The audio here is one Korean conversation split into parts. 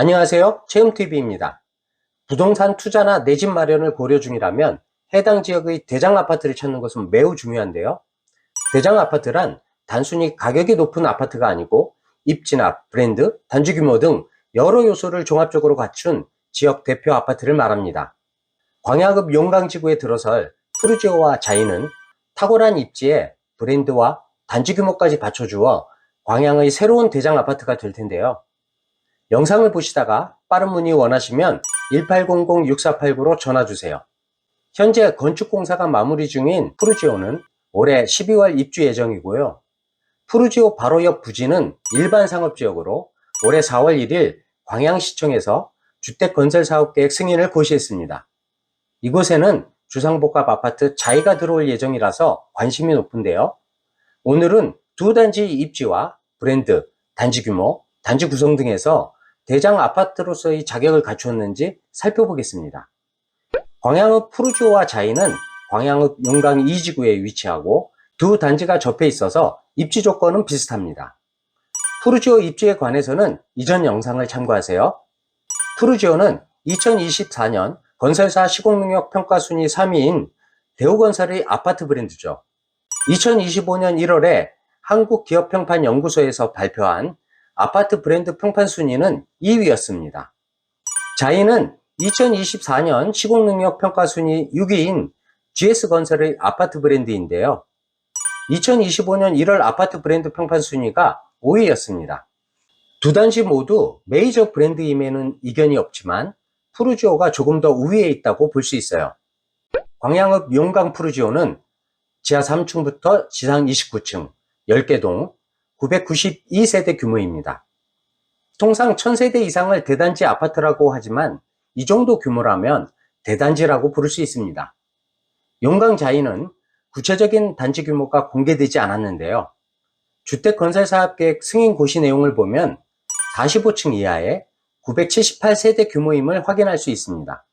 안녕하세요. 체험TV입니다. 부동산 투자나 내 집 마련을 고려 중이라면 해당 지역의 대장 아파트를 찾는 것은 매우 중요한데요. 대장 아파트란 단순히 가격이 높은 아파트가 아니고 입지나 브랜드, 단지 규모 등 여러 요소를 종합적으로 갖춘 지역 대표 아파트를 말합니다. 광야급 용강지구에 들어설 푸르지오와 자이는 탁월한 입지에 브랜드와 단지 규모까지 갖춰주어 광양의 새로운 대장 아파트가 될 텐데요. 영상을 보시다가 빠른 문의 원하시면 1800-6489로 전화주세요. 현재 건축공사가 마무리 중인 푸르지오는 올해 12월 입주 예정이고요. 푸르지오 바로 옆 부지는 일반 상업지역으로 올해 4월 1일 광양시청에서 주택건설사업계획 승인을 고시했습니다. 이곳에는 주상복합 아파트 자이가 들어올 예정이라서 관심이 높은데요. 오늘은 두 단지 입지와 브랜드, 단지 규모, 단지 구성 등에서 대장 아파트로서의 자격을 갖추었는지 살펴보겠습니다. 광양읍 푸르지오와 자이는 광양읍 용강 2지구에 위치하고 두 단지가 접해 있어서 입지 조건은 비슷합니다. 푸르지오 입지에 관해서는 이전 영상을 참고하세요. 푸르지오는 2024년 건설사 시공능력 평가 순위 3위인 대우건설의 아파트 브랜드죠. 2025년 1월에 한국기업평판연구소에서 발표한 아파트 브랜드 평판 순위는 2위였습니다. 자이는 2024년 시공능력 평가 순위 6위인 GS건설의 아파트 브랜드인데요. 2025년 1월 아파트 브랜드 평판 순위가 5위였습니다. 두 단지 모두 메이저 브랜드임에는 이견이 없지만 푸르지오가 조금 더 우위에 있다고 볼 수 있어요. 광양읍 용강 푸르지오는 지하 3층부터 지상 29층, 10개 동, 992세대 규모입니다. 통상 1000세대 이상을 대단지 아파트라고 하지만 이 정도 규모라면 대단지라고 부를 수 있습니다. 용강 자이는 구체적인 단지 규모가 공개되지 않았는데요. 주택건설사업계획 승인 고시 내용을 보면 45층 이하의 978세대 규모임을 확인할 수 있습니다.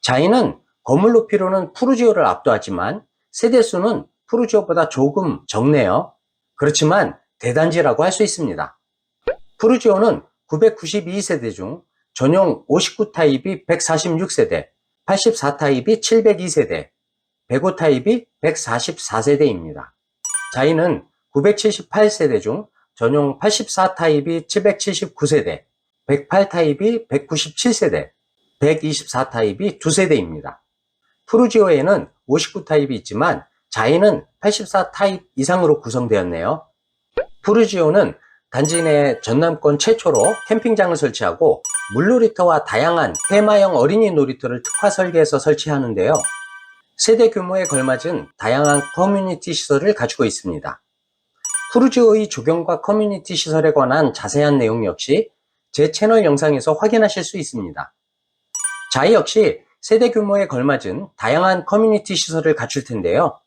자이는 건물 높이로는 푸르지오를 압도하지만 세대수는 푸르지오보다 조금 적네요. 그렇지만 대단지라고 할 수 있습니다. 푸르지오는 992세대 중 전용 59 타입이 146세대, 84 타입이 702세대, 105 타입이 144세대입니다. 자이는 978세대 중 전용 84 타입이 779세대, 108 타입이 197세대, 124 타입이 2세대입니다. 푸르지오에는 59 타입이 있지만 자이는 84 타입 이상으로 구성되었네요. 푸르지오는 단지 내 전남권 최초로 캠핑장을 설치하고 물놀이터와 다양한 테마형 어린이 놀이터를 특화 설계해서 설치하는데요. 세대 규모에 걸맞은 다양한 커뮤니티 시설을 가지고 있습니다. 푸르지오의 조경과 커뮤니티 시설에 관한 자세한 내용 역시 제 채널 영상에서 확인하실 수 있습니다. 자이 역시 세대 규모에 걸맞은 다양한 커뮤니티 시설을 갖출 텐데요.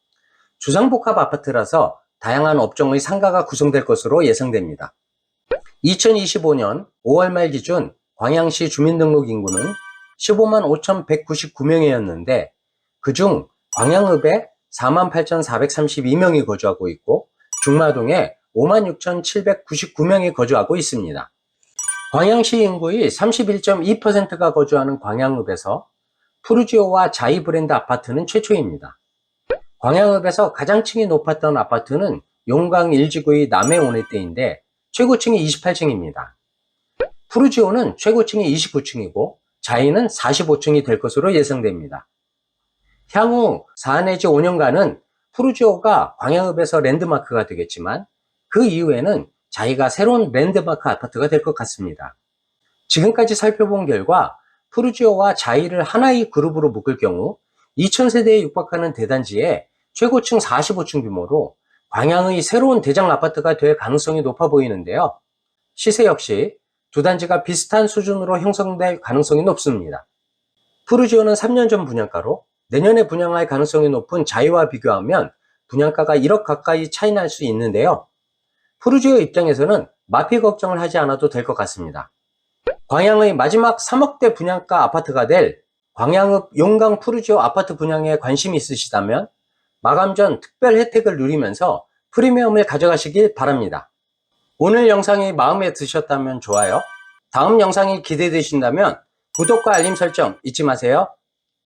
주상복합 아파트라서 다양한 업종의 상가가 구성될 것으로 예상됩니다. 2025년 5월 말 기준 광양시 주민등록 인구는 15만 5,199명이었는데 그중 광양읍에 48,432명이 거주하고 있고 중마동에 56,799명이 거주하고 있습니다. 광양시 인구의 31.2%가 거주하는 광양읍에서 푸르지오와 자이 브랜드 아파트는 최초입니다. 광양읍에서 가장 층이 높았던 아파트는 용강 1지구의 남해 온해대인데 최고층이 28층입니다. 푸르지오는 최고층이 29층이고 자이는 45층이 될 것으로 예상됩니다. 향후 4 내지 5년간은 푸르지오가 광양읍에서 랜드마크가 되겠지만 그 이후에는 자이가 새로운 랜드마크 아파트가 될 것 같습니다. 지금까지 살펴본 결과 푸르지오와 자이를 하나의 그룹으로 묶을 경우 2000세대에 육박하는 대단지에 최고층 45층 규모로 광양의 새로운 대장 아파트가 될 가능성이 높아 보이는데요. 시세 역시 두 단지가 비슷한 수준으로 형성될 가능성이 높습니다. 푸르지오는 3년 전 분양가로 내년에 분양할 가능성이 높은 자이와 비교하면 분양가가 1억 가까이 차이 날 수 있는데요. 푸르지오 입장에서는 마피 걱정을 하지 않아도 될 것 같습니다. 광양의 마지막 3억대 분양가 아파트가 될 광양읍 용강 푸르지오 아파트 분양에 관심이 있으시다면 마감 전 특별 혜택을 누리면서 프리미엄을 가져가시길 바랍니다. 오늘 영상이 마음에 드셨다면 좋아요, 다음 영상이 기대되신다면 구독과 알림 설정 잊지 마세요.